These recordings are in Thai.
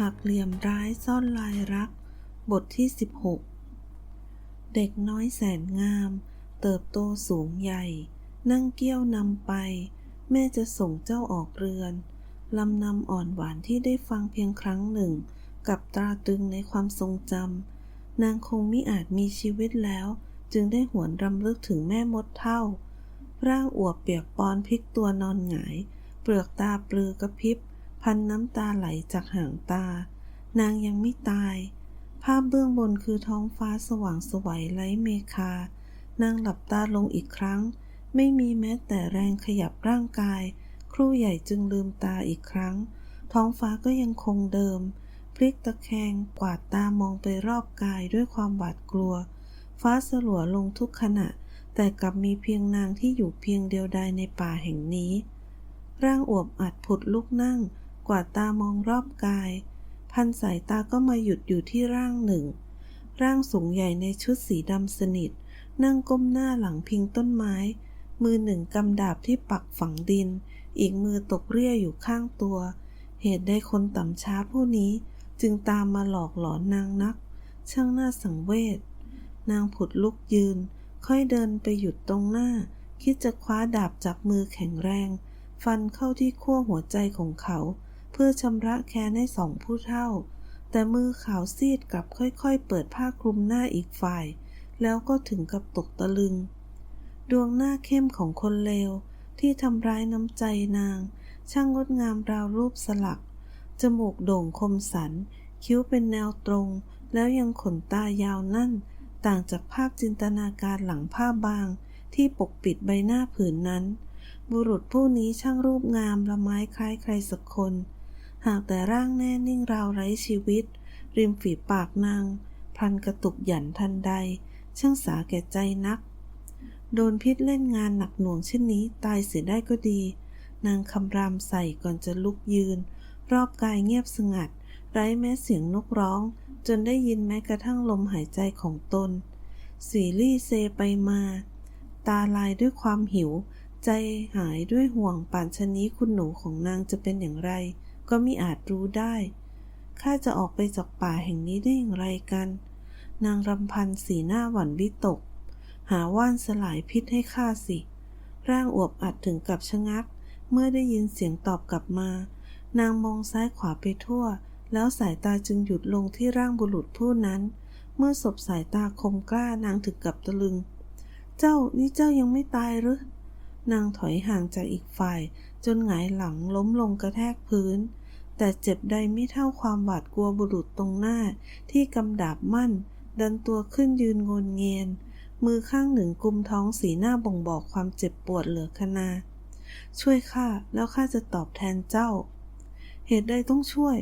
หักเหลี่ยมร้ายซ่อนลายรัก บทที่ 16 เด็กน้อยแสนงาม เติบโตสูงใหญ่ นั่งเกี้ยวนำไป แม่จะส่งเจ้าออกเรือน ลำนำอ่อนหวานที่ได้ฟังเพียงครั้งหนึ่ง กับตราตรึงในความทรงจำ นางคงมิอาจมีชีวิตแล้ว จึงได้หวนรำลึกถึงแม่มดเท่า ร่างอวบเปียกปอนพลิกตัวนอนหงาย เปลือกตาปลือกระพริบ พันน้ำตาไหลจากหางตา นางยังไม่ตาย ภาพเบื้องบนคือท้องฟ้าสว่างสวัยไร้เมฆานางหลับตาลงอีกครั้ง ไม่มีแม้แต่แรงขยับร่างกาย ครูใหญ่จึงลืมตาอีกครั้ง ท้องฟ้าก็ยังคงเดิม พลิกตะแคงกวาดตามองไปรอบกายด้วยความหวาดกลัว ฟ้าสลัวลงทุกขณะ แต่กลับมีเพียงนางที่อยู่เพียงเดียวดายในป่าแห่งนี้ ร่างอวบอัดผุดลุกนั่ง กวาดตามองรอบกาย พันสายตาก็มาหยุดอยู่ที่ร่างหนึ่ง ร่างสูงใหญ่ในชุดสีดำสนิท นั่งก้มหน้าหลังพิงต้นไม้ มือหนึ่งกำดาบที่ปักฝังดิน อีกมือตกเรี่ยอยู่ข้างตัว เหตุได้คนต่ำช้าผู้นี้จึงตามมาหลอกหลอนนางนัก ช่างน่าสังเวชนางผุดลุกยืน ค่อยเดินไปหยุดตรงหน้า คิดจะคว้าดาบจากมือแข็งแรง ฟันเข้าที่ขั้วหัวใจของเขา พื่อชำระแค้นให้สองผู้เท่า แต่มือขาวซีดกลับค่อยๆ เปิดผ้าคลุมหน้าอีกฝ่าย แล้วก็ถึงกับตกตะลึง ดวงหน้าเข้มของคนเลวที่ทำร้ายน้ำใจนาง ช่างงดงามราวรูปสลัก จมูกโด่งคมสัน คิ้วเป็นแนวตรง แล้วยังขนตายาวนั่น ต่างจากภาพจินตนาการหลังผ้าบาง ที่ปกปิดใบหน้าผืนนั้นบุรุษผู้นี้ช่างรูปงามละไม้คล้ายใครสักคน หากแต่ร่างแน่นิ่งราวไร้ชีวิต ริมฝีปากนาง พลันกระตุกหยันทันใด ช่างสาแก่ใจนัก โดนพิษเล่นงานหนักหน่วงเช่นนี้ตายเสียได้ก็ดี นางคำรามใส่ก่อนจะลุกยืน รอบกายเงียบสงัด ไร้แม้เสียงนกร้อง จนได้ยินแม้กระทั่งลมหายใจของตน สีรี่เซไปมา ตาลายด้วยความหิว ใจหายด้วยห่วงป่านชะนี้คุณหนูของนางจะเป็นอย่างไร ก็มิอาจรู้ได้ ข้าจะออกไปจากป่าแห่งนี้ได้อย่างไรกัน นางรำพันสีหน้าหวั่นวิตก หาว่านสลายพิษให้ข้าสิ ร่างอวบอัดถึงกับชะงัก เมื่อได้ยินเสียงตอบกลับมา นางมองซ้ายขวาไปทั่ว แล้วสายตาจึงหยุดลงที่ร่างบุรุษผู้นั้น เมื่อสบสายตาคมกล้านางถึงกับตะลึง เจ้านี่เจ้ายังไม่ตายหรือนางถอยห่างจากอีกฝ่ายจนหงายหลังล้มลงกระแทกพื้น แต่เจ็บใดไม่เท่าความหวาดกลัวบุรุษตรงหน้า ที่กำดาบมั่น ดันตัวขึ้นยืนงนเงียน มือข้างหนึ่งกุมท้องสีหน้าบ่งบอกความเจ็บปวดเหลือขนา ช่วยข้าแล้วข้าจะตอบแทนเจ้า เหตุใดต้องช่วย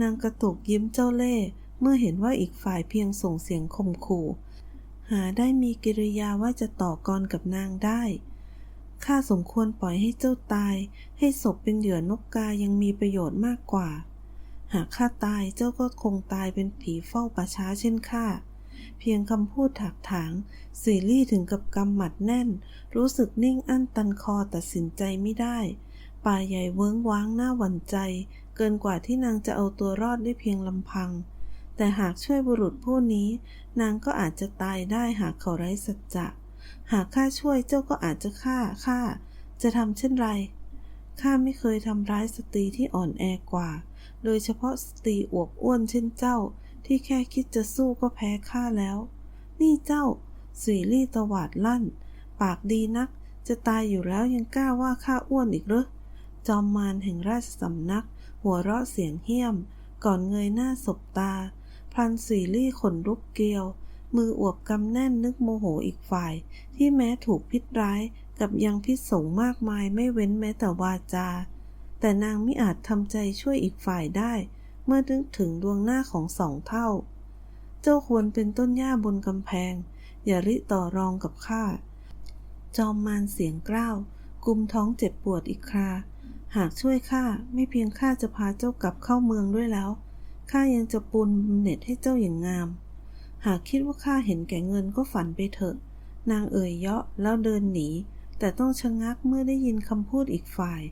นางกระตุกยิ้มเจ้าเล่เมื่อเห็นว่าอีกฝ่ายเพียงส่งเสียงข่มขู่ หาได้มีกิริยาว่าจะต่อกรกับนางได้ ข้าสมควรปล่อยให้เจ้าตาย ให้ศพเป็นเหยื่อนกกายังมีประโยชน์มากกว่า หากข้าตายเจ้าก็คงตายเป็นผีเฝ้าป่าช้าเช่นข้า เพียงคำพูดถักถางสีรี่ถึงกับกำหมัดแน่น รู้สึกนิ่งอั้นตันคอตัดสินใจไม่ได้ ป่าใหญ่เวิ้งว้างหน้าหวั่นใจ เกินกว่าที่นางจะเอาตัวรอดได้เพียงลำพัง แต่หากช่วยบุรุษผู้นี้ นางก็อาจจะตายได้หากเขาไร้สัจจะ หากข้าช่วยเจ้าก็อาจจะฆ่าข้าจะทำเช่นไรข้าไม่เคยทำร้ายสตรีที่อ่อนแอกว่า โดยเฉพาะสตรีอวบอ้วนเช่นเจ้า ที่แค่คิดจะสู้ก็แพ้ข้าแล้ว นี่เจ้าสีรี่ตวาดลั่น ปากดีนัก จะตายอยู่แล้วยังกล้าว่าข้าอ้วนอีกหรือจอมมารแห่งราชสำนัก หัวเราะเสียงเหี้ยม ก่อนเงยหน้าสบตา พลันสีรี่ขนลุกเกลียว มืออวบกำแน่นนึกโมโหอีกฝ่าย ที่แม้ถูกพิษร้ายกับยังพิษสงมากมายไม่เว้นแม้แต่วาจา แต่นางไม่อาจทำใจช่วยอีกฝ่ายได้ เมื่อนึกถึงดวงหน้าของสองเท่า เจ้าควรเป็นต้นหญ้าบนกำแพง อย่าริต่อรองกับข้า จอมมารเสียงกล้าว กุมท้องเจ็บปวดอีกครา หากช่วยข้าไม่เพียงข้าจะพาเจ้ากลับเข้าเมืองด้วยแล้วข้ายังจะปูนบำเหน็จให้เจ้าอย่างงาม หากคิดว่าข้าเห็นแก่เงินก็ฝันไปเถอะ นางเอ่ยเยาะแล้วเดินหนี แต่ต้องชะงักเมื่อได้ยินคำพูดอีกฝ่าย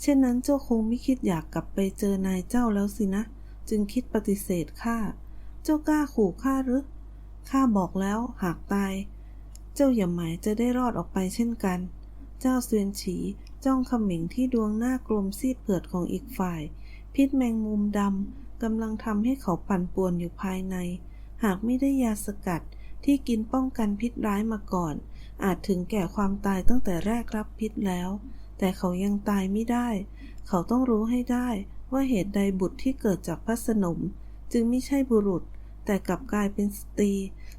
เช่นนั้นเจ้าคงไม่คิดอยากกลับไปเจอนายเจ้าแล้วสินะ จึงคิดปฏิเสธข้า เจ้ากล้าขู่ข้าหรือ ข้าบอกแล้วหากตาย เจ้าอย่าหมายจะได้รอดออกไปเช่นกัน เจ้าเสวียนฉีจ้องเขมิงที่ดวงหน้ากลมซีดเผือดของอีกฝ่าย พิษแมงมุมดำกำลังทำให้เขาปั่นป่วนอยู่ภายใน หากไม่ได้ยาสกัดที่กินป้องกันพิษร้ายมาก่อน อาจถึงแก่ความตายตั้งแต่แรกรับพิษแล้ว แต่เขายังตายไม่ได้ เขาต้องรู้ให้ได้ว่าเหตุใดบุตรที่เกิดจากพระสนม จึงไม่ใช่บุรุษ แต่กลับกลายเป็นสตรี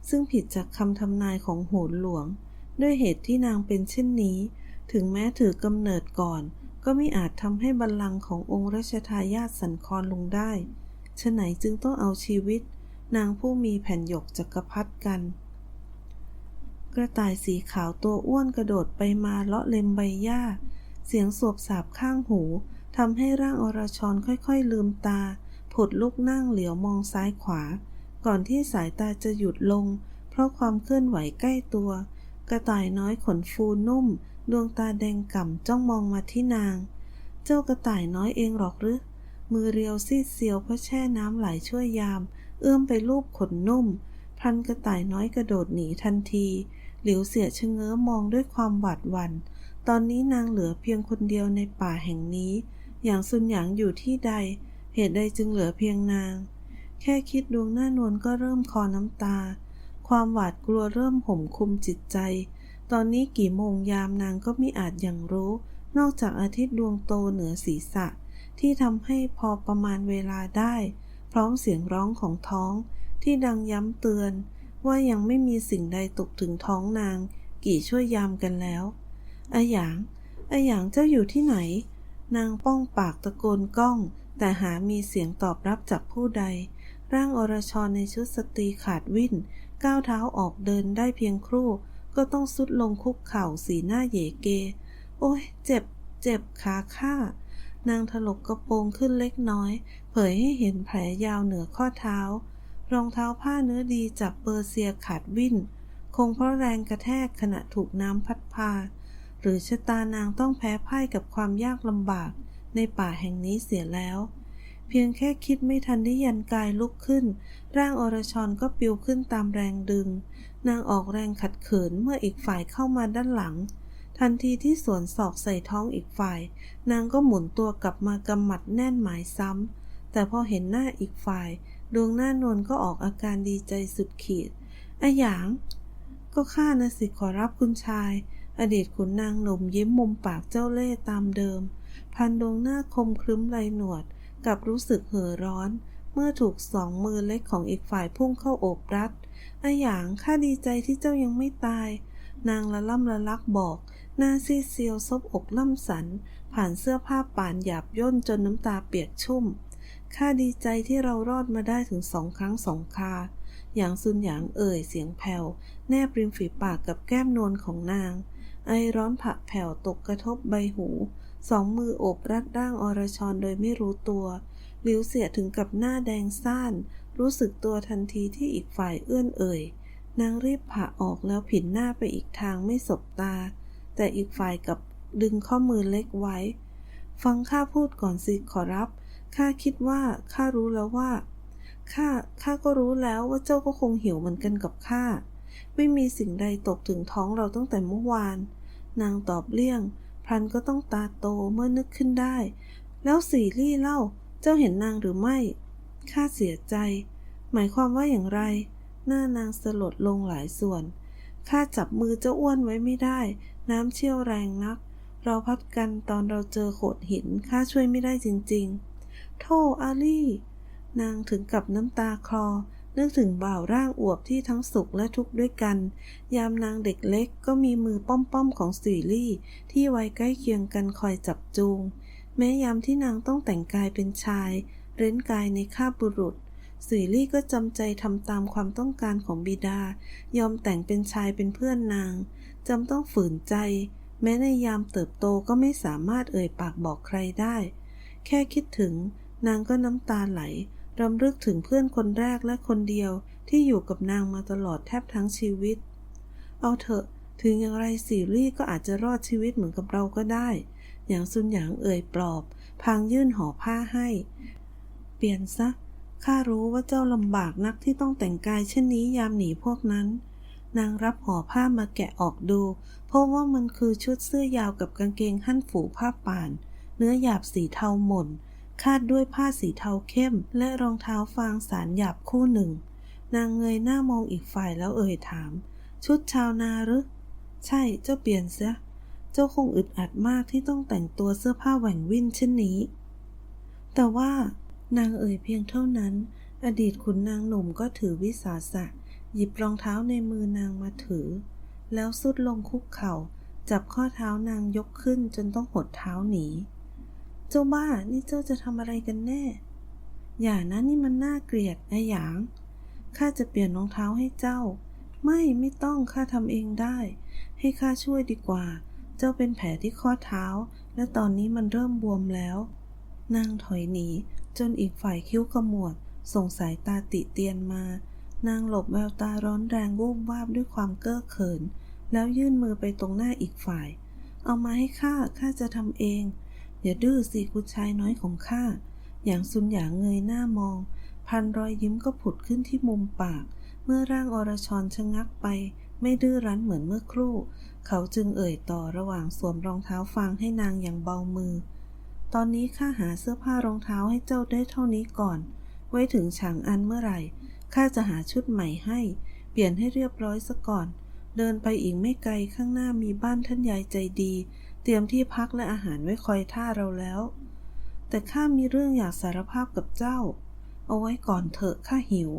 ซึ่งผิดจากคำทำนายของโหนหลวง ด้วยเหตุที่นางเป็นเช่นนี้ ถึงแม้ถือกำเนิดก่อน ก็ไม่อาจทำให้บัลลังก์ขององค์รัชทายาทสันคลอนลงได้ฉะไหนจึงต้องเอาชีวิต นางผู้มีแผ่นหยกจักรพรรดิกัน กระต่ายสีขาวตัวอ้วนกระโดดไปมาเลาะเล็มใบหญ้า เสียงสวบสาบข้างหูทำให้ร่างอรชรค่อยๆลืมตา ผุดลุกนั่งเหลียวมองซ้ายขวา ก่อนที่สายตาจะหยุดลง เพราะความเคลื่อนไหวใกล้ตัว กระต่ายน้อยขนฟูนุ่ม ดวงตาแดงก่ำจ้องมองมาที่นาง เจ้ากระต่ายน้อยเองหรอกหรือ มือเรียวซีดเซียวเพราะแช่น้ำไหลช่วยยาม เอื้อมไปลูบขนนุ่ม พันกระต่ายน้อยกระโดดหนีทันที หลิวเสียชะเง้อมองด้วยความหวาดหวัน่น ตอนนี้นางเหลือเพียงคนเดียวในป่าแห่งนี้ อย่างซุนหยางอยู่ที่ใด เหตุใดจึงเหลือเพียงนาง แค่คิดดวงหน้านวลก็เริ่มคอน้ำตา ความหวาดกลัวเริ่มห่มคุมจิตใจ ตอนนี้กี่โมงยามนางก็ม่อาจอย่างรู้ นอกจากอาทิตย์ดวงโตเหนือศีรษะ ที่ทำให้พอประมาณเวลาได้ ร้อมเสียงร้องของท้องที่ดังย้ำเตือน ว่ายังไม่มีสิ่งใดตกถึงท้องนาง กี่ช่วยยามกันแล้วอาหยางอาหยางเจ้าอยู่ที่ไหน นางป้องปากตะโกนก้อง แต่หามีเสียงตอบรับจากผู้ใด ร่างอรชรในชุดสตรีขาดวิ่นก้าวเท้าออกเดินได้เพียงครู่ ก็ต้องสุดลงคุกเข่าสีหน้าเหยเก โอ้ยเจ็บ เจ็บขาข้า นางถลกกระโปรงขึ้นเล็กน้อย เผยให้เห็นแผลยาวเหนือข้อเท้า รองเท้าผ้าเนื้อดีจากเปอร์เซียขาดวิ่น คงเพราะแรงกระแทกขณะถูกน้ำพัดพา หรือชะตานางต้องแพ้พ่ายกับความยากลำบาก ในป่าแห่งนี้เสียแล้ว เพียงแค่คิดไม่ทันได้ยันกายลุกขึ้น ร่างอรชรก็ปิวขึ้นตามแรงดึง นางออกแรงขัดขืนเมื่ออีกฝ่ายเข้ามาด้านหลัง ทันทีที่สวนศอกใส่ท้องอีกฝ่าย นางก็หมุนตัวกลับมากำหมัดแน่นหมายซ้ำ แต่พอเห็นหน้าอีกฝ่าย ดวงหน้านวลก็ออกอาการดีใจสุดขีดอะหยาง ก็ข้านะสิขอรับคุณชาย อดีตขุนนางหนุ่มยิ้มมุมปากเจ้าเล่ห์ตามเดิม พันดวงหน้าคมครึ้มไรหนวด กับรู้สึกเห่อร้อน เมื่อถูกสองมือเล็กของอีกฝ่ายพุ่งเข้าโอบรัดอะหยางข้าดีใจที่เจ้ายังไม่ตาย นางละล่ำละลักบอก หน้าซีเซียวซบอกล่ำสัน ผ่านเสื้อผ้าป่านหยาบย่นจนน้ำตาเปียกชุ่ม ข้าดีใจที่เรารอดมาได้ถึงสองครั้งสองคา อย่างซุนหยางเอ่ยเสียงแผ่ว แนบริมฝีปากกับแก้มนวลของนาง ไอร้อนผักแผ่วตกกระทบใบหู สองมือโอบรัดร่างอรชรโดยไม่รู้ตัว หลิวเสียถึงกับหน้าแดงซ่าน รู้สึกตัวทันทีที่อีกฝ่ายเอื้อนเอ่ย นางรีบผ่าออกแล้วผินหน้าไปอีกทางไม่สบตา แต่อีกฝ่ายกับดึงข้อมือเล็กไว้ ฟังข้าพูดก่อนสิขอรับ ข้าคิดว่าข้ารู้แล้วว่า ข้า ข้าก็รู้แล้วว่าเจ้าก็คงหิวเหมือนกันกับข้า ไม่มีสิ่งใดตกถึงท้องเราตั้งแต่เมื่อวาน นางตอบเลี่ยง พลันก็ต้องตาโตเมื่อนึกขึ้นได้ แล้วสีรี่เล่า เจ้าเห็นนางหรือไม่ ข้าเสียใจ หมายความว่าอย่างไร หน้านางสลดลงหลายส่วน ข้าจับมือเจ้าอ้วนไว้ไม่ได้ น้ำเชี่ยวแรงนัก เราพัดกันตอนเราเจอโขดหินข้าช่วยไม่ได้จริงๆโธ่อาลี่ นางถึงกับน้ำตาคลอ นึกถึงบ่าวร่างอวบที่ทั้งสุขและทุกข์ด้วยกัน ยามนางเด็กเล็กก็มีมือป้อมๆของสีลี่ที่ไว้ใกล้เคียงกันคอยจับจูง แม้ยามที่นางต้องแต่งกายเป็นชาย เร้นกายในข้าบบุรุษสีลี่ก็จำใจทำตามความต้องการของบิดา ยอมแต่งเป็นชายเป็นเพื่อนนาง จำต้องฝืนใจ แม้ในยามเติบโตก็ไม่สามารถเอ่ยปากบอกใครได้ แค่คิดถึง นางก็น้ำตาไหลรำลึกถึงเพื่อนคนแรกและคนเดียวที่อยู่กับนางมาตลอดแทบทั้งชีวิต เอาเถอะ ถึงอย่างไรสีรี่ก็อาจจะรอดชีวิตเหมือนกับเราก็ได้ อย่างซุนหยางเอ่ยปลอบ พางยื่นห่อผ้าให้ เปลี่ยนซะข้ารู้ว่าเจ้าลำบากนักที่ต้องแต่งกายเช่นนี้ยามหนีพวกนั้น นางรับห่อผ้ามาแกะออกดู เพราะว่ามันคือชุดเสื้อยาวกับกางเกงหั่นฝูผ้าป่าน เนื้อหยาบสีเทาหม่น คาดด้วยผ้าสีเทาเข้ม และรองเท้าฟางสารหยาบคู่หนึ่ง นางเงยหน้ามองอีกฝ่ายแล้วเอ่ยถาม ชุดชาวนาหรือ ใช่ เจ้าเปลี่ยนเสีย เจ้าคงอึดอัดมากที่ต้องแต่งตัวเสื้อผ้าแหว่งวิ่นเช่นนี้ แต่ว่านางเอ่ยเพียงเท่านั้น อดีตขุนนางหนุ่มก็ถือวิสาสะ หยิบรองเท้าในมือนางมาถือ แล้วสุดลงคุกเข่า จับข้อเท้านางยกขึ้นจนต้องหดเท้าหนี เจ้าบ้านี่เจ้าจะทำอะไรกันแน่ อย่านะนี่มันน่าเกลียดไอ้หยาง ข้าจะเปลี่ยนรองเท้าให้เจ้า ไม่ไม่ต้องข้าทำเองได้ ให้ข้าช่วยดีกว่า เจ้าเป็นแผลที่ข้อเท้า และตอนนี้มันเริ่มบวมแล้ว นางถอยหนีจนอีกฝ่ายคิ้วขมวดส่งสายตาติเตียนมา นางหลบแววตาร้อนแรงวูบวาบด้วยความเก้อเขิน แล้วยื่นมือไปตรงหน้าอีกฝ่าย เอามาให้ข้าข้าจะทำเอง อย่าดื้อสิคุณชายน้อยของข้าอย่างซุนหยางเงยหน้ามอง พันรอยยิ้มก็ผุดขึ้นที่มุมปาก เมื่อร่างอรชรชะงักไป ไม่ดื้อรั้นเหมือนเมื่อครู่ เขาจึงเอ่ยต่อระหว่างสวมรองเท้าฟางให้นางอย่างเบามือ ตอนนี้ข้าหาเสื้อผ้ารองเท้าให้เจ้าได้เท่านี้ก่อน ไว้ถึงฉางอันเมื่อไหร่ ข้าจะหาชุดใหม่ให้ เปลี่ยนให้เรียบร้อยซะก่อน เดินไปอีกไม่ไกลข้างหน้ามีบ้านท่านยายใจดี เตรียมที่พักและอาหารไว้คอยท่าเราแล้ว แต่ข้ามีเรื่องอยากสารภาพกับเจ้า เอาไว้ก่อนเถอะข้าหิว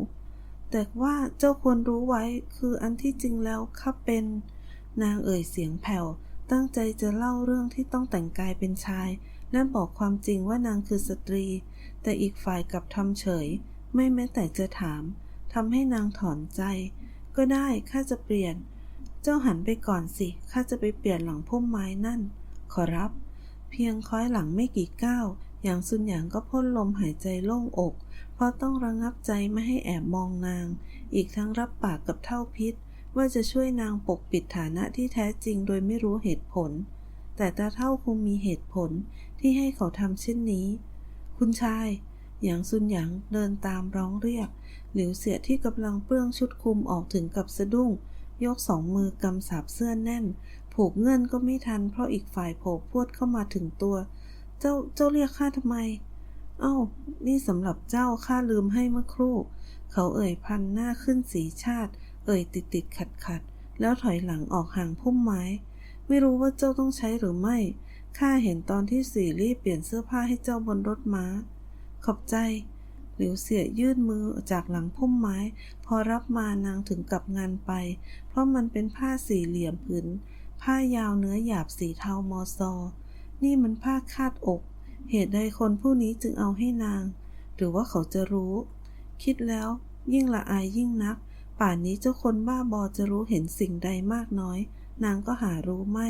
แต่ว่าเจ้าควรรู้ไว้คืออันที่จริงแล้วข้าเป็น นางเอ่ยเสียงแผ่วตั้งใจจะเล่าเรื่องที่ต้องแต่งกายเป็นชาย และบอกความจริงว่านางคือสตรี แต่อีกฝ่ายกลับทำเฉย ไม่แม้แต่จะถามทำให้นางถอนใจ ก็ได้ข้าจะเปลี่ยน เจ้าหันไปก่อนสิข้าจะไปเปลี่ยนหลังพุ่มไม้นั่น ขอรับ เพียงค้อยหลังไม่กี่ก้าวอย่างซุนหยางก็พ่นลมหายใจโล่งอก เพราะต้องระงับใจไม่ให้แอบมองนาง อีกทั้งรับปากกับเท่าพิษ ว่าจะช่วยนางปกปิดฐานะที่แท้จริงโดยไม่รู้เหตุผล แต่ตาเท่าคงมีเหตุผลที่ให้เขาทำเช่นนี้ คุณชาย อย่างซุนหยางเดินตามร้องเรียก หลิวเสียที่กำลังเปลื้องชุดคลุมออกถึงกับสะดุ้ง ยกสองมือกำสาบเสื้อแน่น ผูกเงื่อนก็ไม่ทัน เพราะอีกฝ่ายโผล่พวดเข้ามาถึงตัว เจ้าเจ้าเรียกข้าทำไม เอ้า นี่สำหรับเจ้าข้าลืมให้เมื่อครู่ เขาเอ่ยพันหน้าขึ้นสีชาติ เอ่ยติดติดขัดขัดแล้วถอยหลังออกห่างพุ่มไม้ ไม่รู้ว่าเจ้าต้องใช้หรือไม่ข้าเห็นตอนที่สี่รีบเปลี่ยนเสื้อผ้าให้เจ้าบนรถม้า ขอบใจ หลิวเสียยื่นมือจากหลังพุ่มไม้ พอรับมานางถึงกับงานไป เพราะมันเป็นผ้าสี่เหลี่ยมผืนผ้ายาวเนื้อหยาบสีเทามอซอ นี่มันผ้าคาดอก เหตุใดคนผู้นี้จึงเอาให้นาง หรือว่าเขาจะรู้ คิดแล้ว ยิ่งละอายยิ่งนัก ป่านนี้เจ้าคนบ้าบอจะรู้เห็นสิ่งใดมากน้อย นางก็หารู้ไม่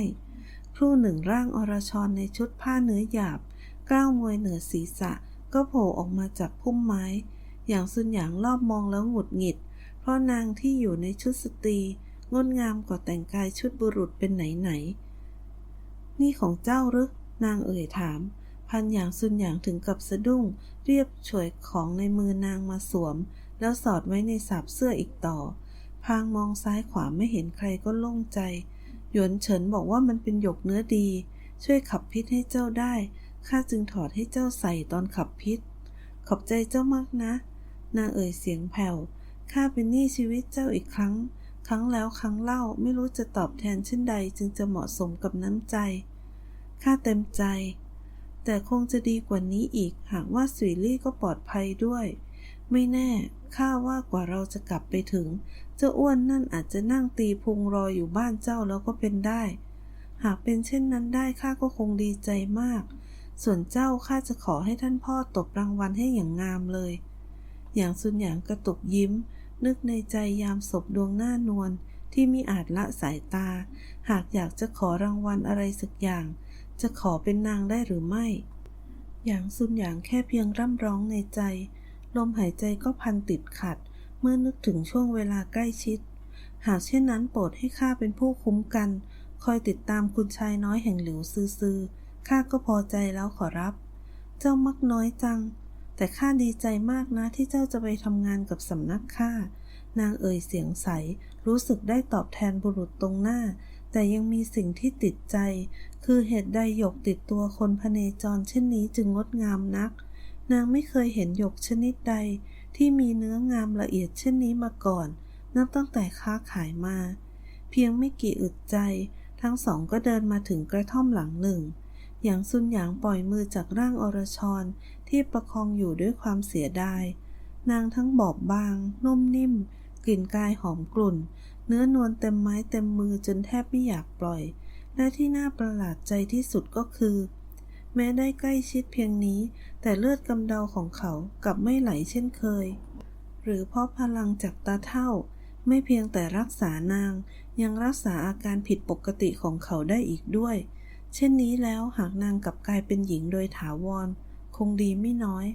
ครู่หนึ่งร่างอรชรในชุดผ้าเนื้อหยาบ ก้าวมวยเหนือศีรษะ ก็โผล่ออกมาจากพุ่มไม้ อย่างสุนหยางรอบมองแล้วหงุดหงิด เพราะนางที่อยู่ในชุดสตรี งดงามกว่าแต่งกายชุดบุรุษเป็นไหนไหนๆนี่ของเจ้าหรือนางเอ่ยถาม พันอย่างซุนอย่างถึงกับสะดุ้ง เรียบฉวยของในมือนางมาสวม แล้วสอดไว้ในสาบเสื้ออีกต่อ พางมองซ้ายขวาไม่เห็นใครก็โล่งใจ หยวนเฉินบอกว่ามันเป็นหยกเนื้อดี ช่วยขับพิษให้เจ้าได้ ข้าจึงถอดให้เจ้าใส่ตอนขับพิษ ขอบใจเจ้ามากนะ นางเอ่ยเสียงแผ่ว ข้าเป็นหนี้ชีวิตเจ้าอีกครั้ง ครั้งแล้วครั้งเล่าไม่รู้จะตอบแทนเช่นใดจึงจะเหมาะสมกับน้ำใจ ข้าเต็มใจ แต่คงจะดีกว่านี้อีกหากว่าสุยลี่ก็ปลอดภัยด้วย ไม่แน่ ข้าว่ากว่าเราจะกลับไปถึง เจ้าอ้วนนั่นอาจจะนั่งตีพุงรออยู่บ้านเจ้าแล้วก็เป็นได้ หากเป็นเช่นนั้นได้ข้าก็คงดีใจมาก ส่วนเจ้าข้าจะขอให้ท่านพ่อตบรางวัลให้อย่างงามเลย อย่างสุนหยางกระตุกยิ้ม นึกในใจยามศพดวงหน้านวลที่มิอาจละสายตา หากอยากจะขอรางวัลอะไรสักอย่าง จะขอเป็นนางได้หรือไม่ อย่างซุนหยางแค่เพียงร่ำร้องในใจ ลมหายใจก็พันติดขัด เมื่อนึกถึงช่วงเวลาใกล้ชิด หากเช่นนั้นโปรดให้ข้าเป็นผู้คุ้มกัน คอยติดตามคุณชายน้อยแห่งหลิวซือซือ ข้าก็พอใจแล้วขอรับ เจ้ามักน้อยจัง แต่ข้าดีใจมากนะที่เจ้าจะไปทำงานกับสำนักข้า นางเอ่ยเสียงใส รู้สึกได้ตอบแทนบุรุษตรงหน้า แต่ยังมีสิ่งที่ติดใจ คือเหตุใดหยกติดตัวคนพเนจรเช่นนี้จึงงดงามนัก นางไม่เคยเห็นหยกชนิดใด ที่มีเนื้องามละเอียดเช่นนี้มาก่อน นับตั้งแต่ค้าขายมา เพียงไม่กี่อึดใจ ทั้งสองก็เดินมาถึงกระท่อมหลังหนึ่ง อย่างซุนหยางปล่อยมือจากร่างอรชรที่ประคองอยู่ด้วยความเสียดาย นางทั้งบอบบาง นุ่มนิ่ม กลิ่นกายหอมกลุ่น เนื้อนวลเต็มไม้เต็มมือจนแทบไม่อยากปล่อย และที่น่าประหลาดใจที่สุดก็คือ แม้ได้ใกล้ชิดเพียงนี้ แต่เลือดกำเดาของเขากลับไม่ไหลเช่นเคย หรือเพราะพลังจากตาเท่า ไม่เพียงแต่รักษานางยังรักษาอาการผิดปกติของเขาได้อีกด้วย เช่นนี้แล้วหากนางกลับกลายเป็นหญิงโดยถาวร คงดีไม่น้อย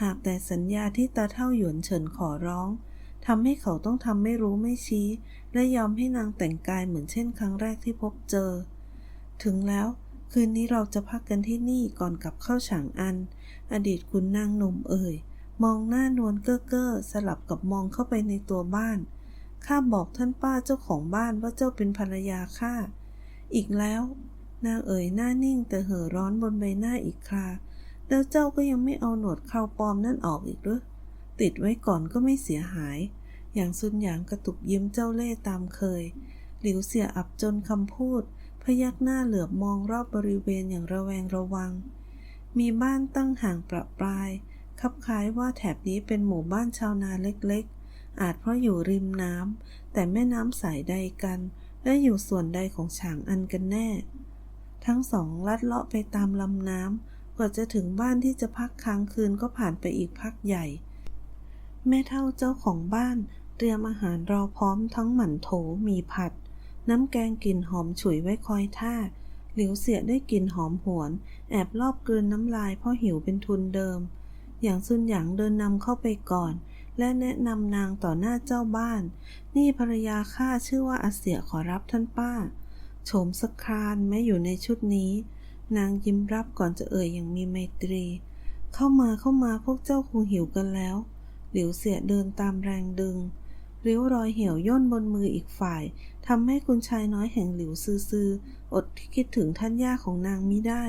หากแต่สัญญาที่ตาเท่าหยวนเฉินขอร้องทำให้เขาต้องทำไม่รู้ไม่ชี้ และยอมให้นางแต่งกายเหมือนเช่นครั้งแรกที่พบเจอ ถึงแล้วคืนนี้เราจะพักกันที่นี่ก่อนกลับเข้าฉางอัน อดีตคุณนางหนุ่มเอ่ย มองหน้านวลเก้อเก้อสลับกับมองเข้าไปในตัวบ้าน ข้าบอกท่านป้าเจ้าของบ้านว่าเจ้าเป็นภรรยาข้า อีกแล้ว นางเอ๋ยหน้านิ่งแต่เห่อร้อนบนใบหน้าอีกครา แล้วเจ้าก็ยังไม่เอาหนวดเคราปลอมนั่นออกอีกหรือติดไว้ก่อนก็ไม่เสียหาย อย่างซุนหยางกระตุกยิ้มเจ้าเล่ตามเคย หลิวเสียอับจนคำพูด พยักหน้าเหลือบมองรอบบริเวณอย่างระแวงระวัง มีบ้านตั้งห่างประปรายคับคล้ายว่าแถบนี้เป็นหมู่บ้านชาวนาเล็กๆ อาจเพราะอยู่ริมน้ำแต่แม่น้ำสายใดกัน และอยู่ส่วนใดของฉางอันกันแน่ ทั้งสองลัดเลาะไปตามลำน้ำกว่าจะถึงบ้านที่จะพักค้างคืนก็ผ่านไปอีกพักใหญ่ แม่เท่าเจ้าของบ้านเตรียมอาหารรอพร้อมทั้งหมั่นโถมีผัด น้ำแกงกลิ่นหอมฉุยไว้คอยท่า หลิวเสียได้กลิ่นหอมหวน แอบรอบกลืนน้ำลายเพราะหิวเป็นทุนเดิม อย่างซุนหยางเดินนำเข้าไปก่อน และแนะนำนางต่อหน้าเจ้าบ้าน นี่ภรรยาข้าชื่อว่าอาเสียขอรับท่านป้า โฉมสครานแม้อยู่ในชุดนี้ นางยิ้มรับก่อนจะเอ่ยอย่างมีไมตรี เข้ามาเข้ามาพวกเจ้าคงหิวกันแล้วหลิวเสียเดินตามแรงดึงริ้วรอยเหี่ยวย่นบนมืออีกฝ่ายทำให้คุณชายน้อยแห่งหลิวซือๆอดที่คิดถึงท่านย่าของนางมิได้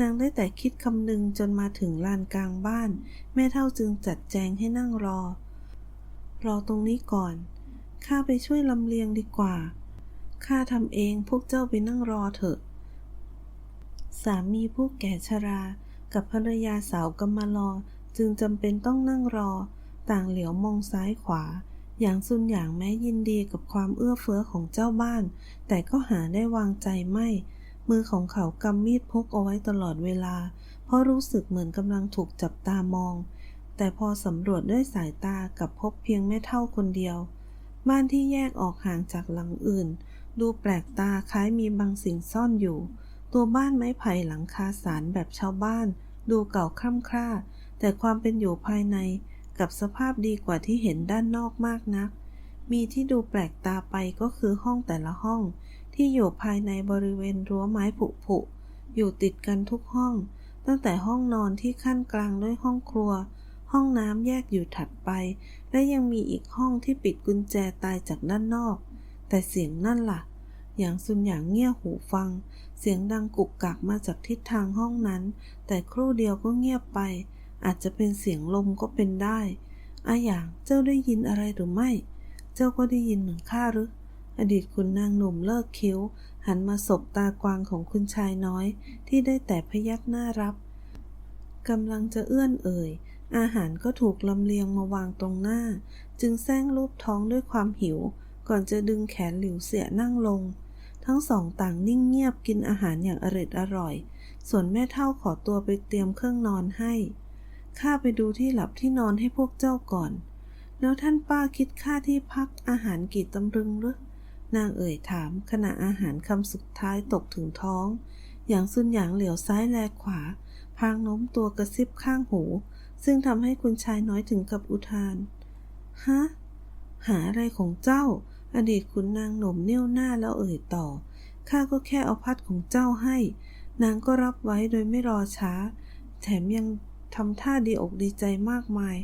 นางได้แต่คิดคำนึงจนมาถึงลานกลางบ้าน แม่เท่าจึงจัดแจงให้นั่งรอ รอตรงนี้ก่อน ข้าไปช่วยลำเลียงดีกว่า ข้าทำเองพวกเจ้าไปนั่งรอเถอะ สามีผู้แก่ชรา กับภรรยาสาวกำมารอ จึงจำเป็นต้องนั่งรอ ต่างเหลียวมองซ้ายขวา อย่างซุนอย่างแม้ยินดีกับความเอื้อเฟื้อของเจ้าบ้าน แต่ก็หาได้วางใจไม่ มือของเขากำมีดพกเอาไว้ตลอดเวลา เพราะรู้สึกเหมือนกำลังถูกจับตามอง แต่พอสำรวจด้วยสายตากับพบเพียงแม่เท่าคนเดียวบ้านที่แยกออกห่างจากหลังอื่น ดูแปลกตาคล้ายมีบางสิ่งซ่อนอยู่ ตัวบ้านไม้ไผ่หลังคาสารแบบชาวบ้าน ดูเก่าคร่ำคร่า แต่ความเป็นอยู่ภายในกับสภาพดีกว่าที่เห็นด้านนอกมากนัก มีที่ดูแปลกตาไปก็คือห้องแต่ละห้อง ที่อยู่ภายในบริเวณรั้วไม้ผุผุอยู่ติดกันทุกห้อง ตั้งแต่ห้องนอนที่ขั้นกลางด้วยห้องครัว ห้องน้ำแยกอยู่ถัดไป และยังมีอีกห้องที่ปิดกุญแจตายจากด้านนอก แต่เสียงนั่นล่ะอย่างซุนอย่างเงี่ยหูฟัง เสียงดังกุกกักมาจากทิศทางห้องนั้น แต่ครู่เดียวก็เงียบไป อาจจะเป็นเสียงลมก็เป็นได้อาอย่างเจ้าได้ยินอะไรหรือไม่ เจ้าก็ได้ยินเหมือนข้าหรือ อดีตคุณนางหนุ่มเลิกคิ้ว หันมาสบตากวางของคุณชายน้อย ที่ได้แต่พยักหน้ารับกำลังจะเอื้อนเอ่ย อาหารก็ถูกลำเลียงมาวางตรงหน้า จึงแซงรูปท้องด้วยความหิว ก่อนจะดึงแขนหลิวเสียนั่งลง ทั้งสองต่างนิ่งเงียบกินอาหารอย่างอร็ดอร่อย ส่วนแม่เท่าขอตัวไปเตรียมเครื่องนอนให้ ข้าไปดูที่หลับที่นอนให้พวกเจ้าก่อน แล้วท่านป้าคิดค่าที่พักอาหารกี่ตำรึงหรือนางเอ่ยถามขณะอาหารคำสุดท้ายตกถึงท้อง อย่างซุนหยางเหลียวซ้ายแลขวา พางโน้มตัวกระซิบข้างหู ซึ่งทำให้คุณชายน้อยถึงกับอุทาน ฮะ หาอะไรของเจ้า อดีตขุนนางหนุ่มเนิ้วหน้าแล้วเอ่ยต่อ ข้าก็แค่เอาพัดของเจ้าให้ นางก็รับไว้โดยไม่รอช้า แถมยังทำท่าดีอกดีใจมากมาย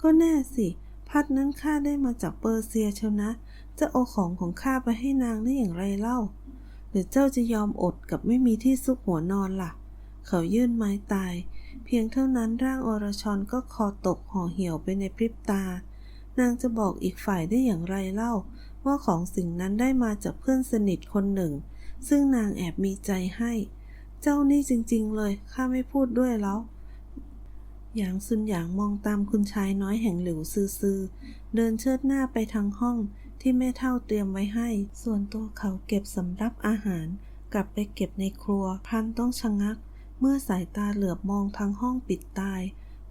ก็แน่สิ พัดนั้นข้าได้มาจากเปอร์เซียเชียวนะ จะเอาของของข้าไปให้นางได้อย่างไรเล่า หรือเจ้าจะยอมอดกับไม่มีที่ซุกหัวนอนล่ะ เขายื่นไม้ตาย เพียงเท่านั้นร่างอรชรก็คอตกห่อเหี่ยวไปในพริบตา นางจะบอกอีกฝ่ายได้อย่างไรเล่า ว่าของสิ่งนั้นได้มาจากเพื่อนสนิทคนหนึ่ง ซึ่งนางแอบมีใจให้ เจ้านี่จริงๆเลยข้าไม่พูดด้วยแล้วหยางซุนหยางมองตามคุณชายน้อยแห่งหลิวซือซือเดินเชิดหน้าไปทางห้องที่แม่เท่าเตรียมไว้ให้ ส่วนตัวเขาเก็บสำรับอาหาร กลับไปเก็บในครัวพันต้องชะงัก เมื่อสายตาเหลือบมองทางห้องปิดตาย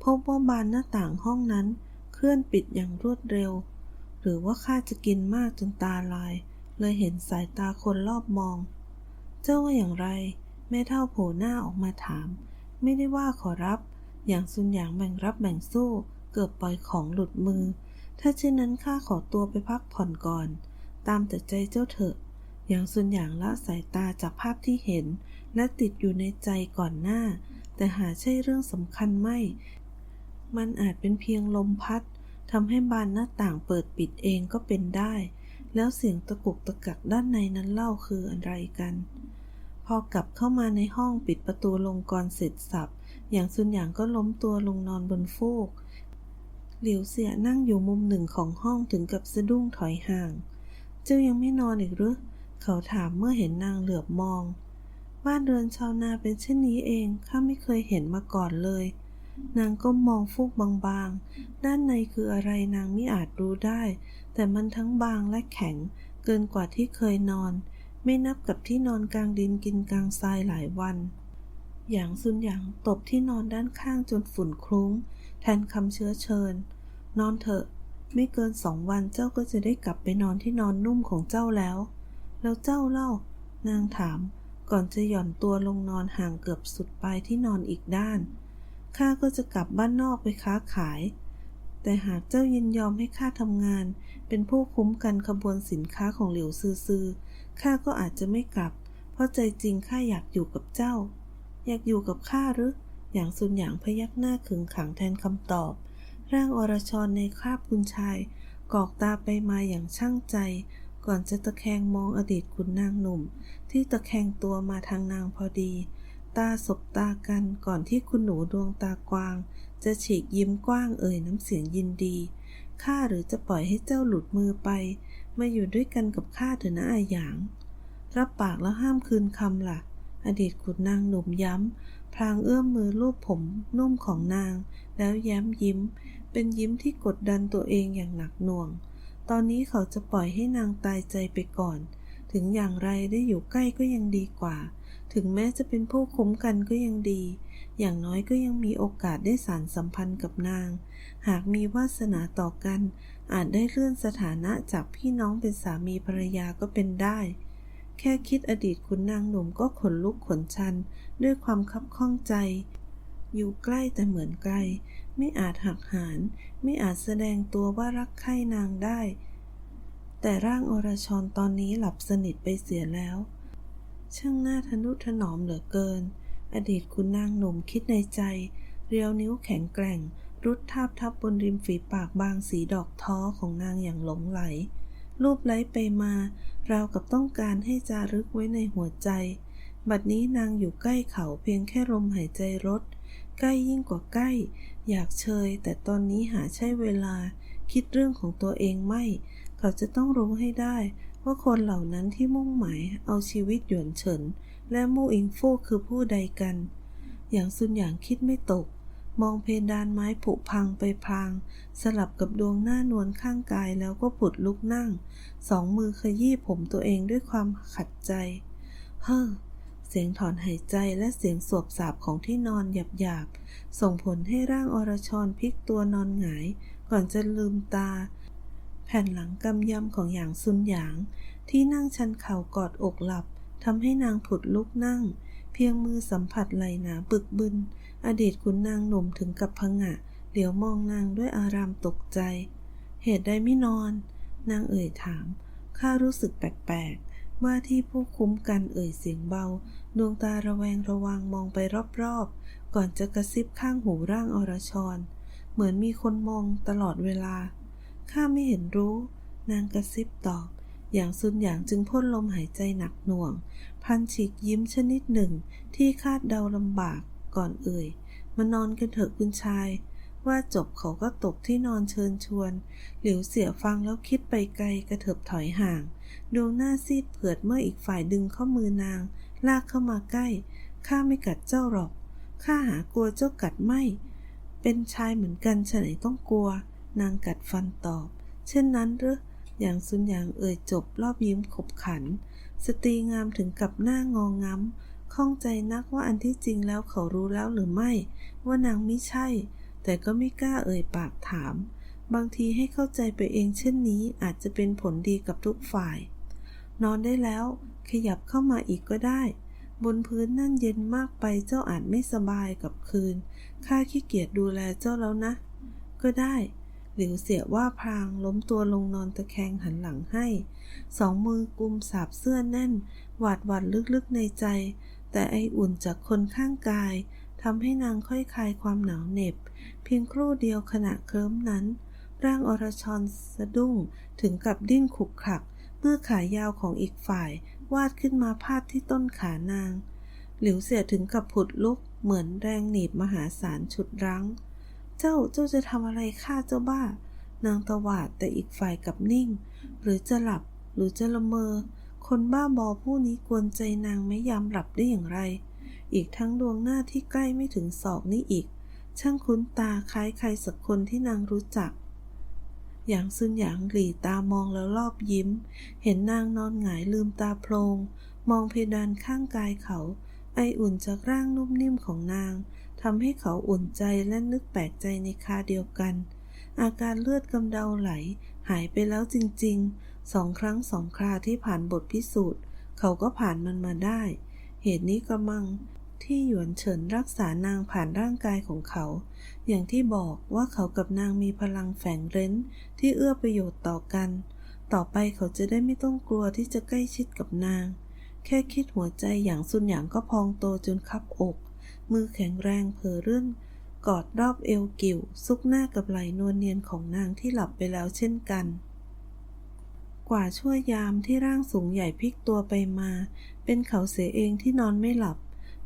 พบว่าบานหน้าต่างห้องนั้น เคลื่อนปิดอย่างรวดเร็ว หรือว่าข้าจะกินมากจนตาลาย เลยเห็นสายตาคนรอบมอง เจ้าว่าอย่างไร แม่เท่าโผล่หน้าออกมาถาม ไม่ได้ว่าขอรับ อย่างซุนหยางแบ่งรับแบ่งสู้ เกือบปล่อยของหลุดมือ ถ้าเช่นนั้นข้าขอตัวไปพักผ่อนก่อน ตามแต่ใจเจ้าเถอะ อย่างซุนหยางละสายตาจากภาพที่เห็น และติดอยู่ในใจก่อนหน้า แต่หาใช่เรื่องสำคัญไม่ มันอาจเป็นเพียงลมพัด ทำให้บานหน้าต่างเปิดปิดเองก็เป็นได้ แล้วเสียงตะกุกตะกักด้านในนั้นเล่าคืออะไรกัน พอกลับเข้ามาในห้องปิดประตูลงกรเสร็จสับ อย่างซุนหยางก็ล้มตัวลงนอนบนฟูก หลิวเสียนั่งอยู่มุมหนึ่งของห้องถึงกับสะดุ้งถอยห่าง เจ้ายังไม่นอนอีกหรือ เขาถามเมื่อเห็นนางเหลือบมอง บ้านเรือนชาวนาเป็นเช่นนี้เอง ข้าไม่เคยเห็นมาก่อนเลย นางก็มองฟูกบางๆ ด้านในคืออะไรนางไม่อาจรู้ได้ แต่มันทั้งบางและแข็ง เกินกว่าที่เคยนอน ไม่นับกับที่นอนกลางดินกินกลางทรายหลายวันอย่างซุนหยางตบที่นอนด้านข้างจนฝุ่นคลุ้ง แทนคำเชื้อเชิญ นอนเถอะ ไม่เกินสองวันเจ้าก็จะได้กลับไปนอนที่นอนนุ่มของเจ้าแล้ว แล้วเจ้าเล่า นางถาม ก่อนจะหย่อนตัวลงนอนห่างเกือบสุดปลายที่นอนอีกด้าน ข้าก็จะกลับบ้านนอกไปค้าขาย แต่หากเจ้ายินยอมให้ข้าทำงาน เป็นผู้คุ้มกันขบวนสินค้าของเหลิวซือซือข้าก็อาจจะไม่กลับ เพราะใจจริงข้าอยากอยู่กับเจ้า อยากอยู่กับข้าหรือ อย่างสุนหยางพยักหน้าขึงขังแทนคำตอบ ร่างอรชรในคราบคุณชาย กอกตาไปมาอย่างช่างใจ ก่อนจะตะแคงมองอดีตคุณนางหนุ่ม ที่ตะแคงตัวมาทางนางพอดี ตาสบตากันก่อนที่คุณหนูดวงตากวาง จะฉีกยิ้มกว้างเอ่ยน้ำเสียงยินดี ข้าหรือจะปล่อยให้เจ้าหลุดมือไป มาอยู่ด้วยกันกับข้าเถอะนะอาหยาง รับปากแล้วห้ามคืนคำล่ะ อดีตขุนนางหนุ่มย้ำ พลางเอื้อมมือลูบผมนุ่มของนาง แล้วแย้มยิ้ม เป็นยิ้มที่กดดันตัวเองอย่างหนักหน่วง ตอนนี้เขาจะปล่อยให้นางตายใจไปก่อน ถึงอย่างไรได้อยู่ใกล้ก็ยังดีกว่า ถึงแม้จะเป็นผู้คุ้มกันก็ยังดี อย่างน้อยก็ยังมีโอกาสได้สารสัมพันธ์กับนาง หากมีวาสนาต่อกัน อาจได้เลื่อนสถานะจากพี่น้องเป็นสามีภรรยาก็เป็นได้ แค่คิดอดีตคุณนางหนุ่มก็ขนลุกขนชัน ด้วยความคับข้องใจ อยู่ใกล้แต่เหมือนไกล ไม่อาจหักหาน ไม่อาจแสดงตัวว่ารักใคร่นางได้ แต่ร่างอรชรตอนนี้หลับสนิทไปเสียแล้ว ช่างหน่าทนุถนอมเหลือเกิน อดีตคุณนางหนุ่มคิดในใจ เรียวนิ้วแข็งแกร่ง รุดทาบทับบนริมฝีปากบางสีดอกท้อของนางอย่างหลงไหล รูปไล้ไปมา ราวกับต้องการให้จารึกไว้ในหัวใจ บัดนี้นางอยู่ใกล้เขาเพียงแค่ลมหายใจรถใกล้ยิ่งกว่าใกล้ อยากเชย แต่ตอนนี้หาใช่เวลา คิดเรื่องของตัวเองไม่ เขาจะต้องรู้ให้ได้ ว่าคนเหล่านั้นที่มุ่งหมายเอาชีวิตหยวนเฉิน และมู่อิงฟู่คือผู้ใดกัน อย่างซุนหยางคิดไม่ตก มองเพดานไม้ผุพังไปพลาง สลับกับดวงหน้านวลข้างกายแล้วก็ผุดลุกนั่ง สองมือขยี้ผมตัวเองด้วยความขัดใจ เฮ้อเสียงถอนหายใจและเสียงสวบสาบของที่นอนหยาบๆ ส่งผลให้ร่างอรชรพลิกตัวนอนหงาย ก่อนจะลืมตา แผ่นหลังกำยำของหยางซุนหยาง ที่นั่งชันเข่ากอดอกหลับทำให้นางผุดลุกนั่ง เพียงมือสัมผัสไหลหนาปึกบึน อดีตขุนนางหนุ่มถึงกับพงะเหลียวมองนางด้วยอารามตกใจ เหตุใดไม่นอน นางเอ่ยถาม ข้ารู้สึกแปลกๆ ว่าที่ผู้คุ้มกันเอ่ยเสียงเบา ดวงตาระแวงระวังมองไปรอบๆ ก่อนจะกระซิบข้างหูร่างอรชร เหมือนมีคนมองตลอดเวลา ข้าไม่เห็นรู้ นางกระซิบตอบ อย่างซุนหยางจึงพ่นลมหายใจหนักหน่วง พันฉีกยิ้มชนิดหนึ่งที่คาดเดาลำบากก่อนเอ่ย มานอนกันเถอะคุณชาย ว่าจบเขาก็ตกที่นอนเชิญชวน หลิวเสียฟังแล้วคิดไปไกลกระเถิบถอยห่าง ดวงหน้าซีดเผือดเมื่ออีกฝ่ายดึงข้อมือนาง ลากเข้ามาใกล้ ข้าไม่กัดเจ้าหรอก ข้าหากลัวเจ้ากัดไม่ เป็นชายเหมือนกันฉะไหนต้องกลัว นางกัดฟันตอบ เช่นนั้นหรืออย่างซุนหยางเอ่ยจบรอบยิ้มขบขัน สตรีงามถึงกับหน้างองง้ำข้องใจนักว่าอันที่จริงแล้วเขารู้แล้วหรือไม่ ว่านางไม่ใช่ แต่ก็ไม่กล้าเอ่ยปากถาม บางทีให้เข้าใจไปเองเช่นนี้อาจจะเป็นผลดีกับทุกฝ่าย นอนได้แล้ว ขยับเข้ามาอีกก็ได้ บนพื้นนั่นเย็นมากไปเจ้าอาจไม่สบายกับคืนข้าขี้เกียจดูแลเจ้าแล้วนะ ก็ได้ หลิวเสียว่าพรางล้มตัวลงนอนตะแคงหันหลังให้ สองมือกุมสาบเสื้อแน่น หวาดหวั่นลึกๆในใจ แต่ไออุ่นจากคนข้างกายทำให้นางค่อยคลายความหนาวเหน็บ เพียงครู่เดียวขณะเคลิ้มนั้น ร่างอรชรสะดุ้งถึงกับดิ้นขุกขัก เมื่อขายาวของอีกฝ่าย วาดขึ้นมาพาดที่ต้นขานาง หลิวเสียถึงกับผุดลุกเหมือนแรงหนีบมหาศาลฉุดรั้ง เจ้าเจ้าจะทำอะไรข้าเจ้าบ้า นางตวาดแต่อีกฝ่ายกับนิ่ง หรือจะหลับหรือจะละเมอ คนบ้าบอผู้นี้กวนใจนางไม่ยามหลับได้อย่างไร อีกทั้งดวงหน้าที่ใกล้ไม่ถึงศอกนี่อีก ช่างคุ้นตาคล้ายใครสักคนที่นางรู้จักอย่างซุนหยางหลีตามองแล้วรอบยิ้ม เห็นนางนอนหงายลืมตาโพลงมองเพดานข้างกายเขา ไออุ่นจากร่างนุ่มนิ่มของนาง ทำให้เขาอุ่นใจและนึกแปลกใจในคาเดียวกัน อาการเลือดกำเดาไหล หายไปแล้วจริงๆ สองครั้งสองคราที่ผ่านบทพิสูจน์ เขาก็ผ่านมันมาได้ เหตุนี้กระมังที่หยวนเฉินรักษานางผ่านร่างกายของเขา อย่างที่บอกว่าเขากับนางมีพลังแฝงเร้น ที่เอื้อประโยชน์ต่อกัน ต่อไปเขาจะได้ไม่ต้องกลัวที่จะใกล้ชิดกับนาง แค่คิดหัวใจอย่างสุนหยางก็พองโตจนคับอก มือแข็งแรงเผลอเรื่อนกอดรอบเอวกิ่ว ซุกหน้ากับไหลนวลเนียนของนางที่หลับไปแล้วเช่นกัน กว่าชั่วยามที่ร่างสูงใหญ่พลิกตัวไปมา เป็นเขาเสียเองที่นอนไม่หลับ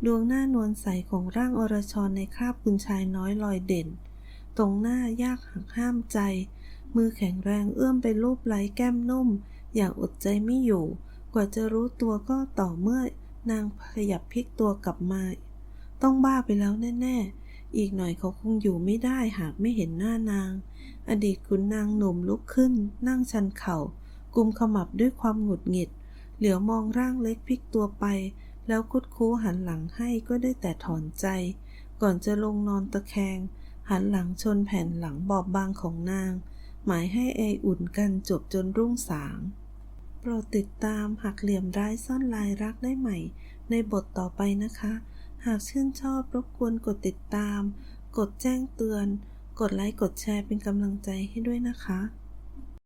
ดวงหน้านวลใสของร่างอรชรในคราบคุณชายน้อยลอยเด่น ตรงหน้ายากหักห้ามใจ มือแข็งแรงเอื้อมไปลูบไล้แก้มนุ่ม อย่างอดใจไม่อยู่ กว่าจะรู้ตัวก็ต่อเมื่อนางขยับพลิกตัวกลับมา ต้องบ้าไปแล้วแน่ๆ อีกหน่อยเขาคงอยู่ไม่ได้หากไม่เห็นหน้านาง อดีตขุนนางหนุ่มลุกขึ้น นั่งชันเข่า กุมขมับด้วยความหงุดหงิด เหลียวมองร่างเล็กพลิกตัวไป แล้วคุดคู้หันหลังให้ก็ได้แต่ถอนใจ ก่อนจะลงนอนตะแคง หันหลังชนแผ่นหลังบอบบางของนาง หมายให้ไออุ่นกันจบจนรุ่งสางโปรดติดตามหักเหลี่ยมร้ายซ่อนลายรักได้ใหม่ ในบทต่อไปนะคะ หากชื่นชอบรบกวนกดติดตาม กดแจ้งเตือน กดไลค์ กดแชร์เป็นกำลังใจให้ด้วยนะคะ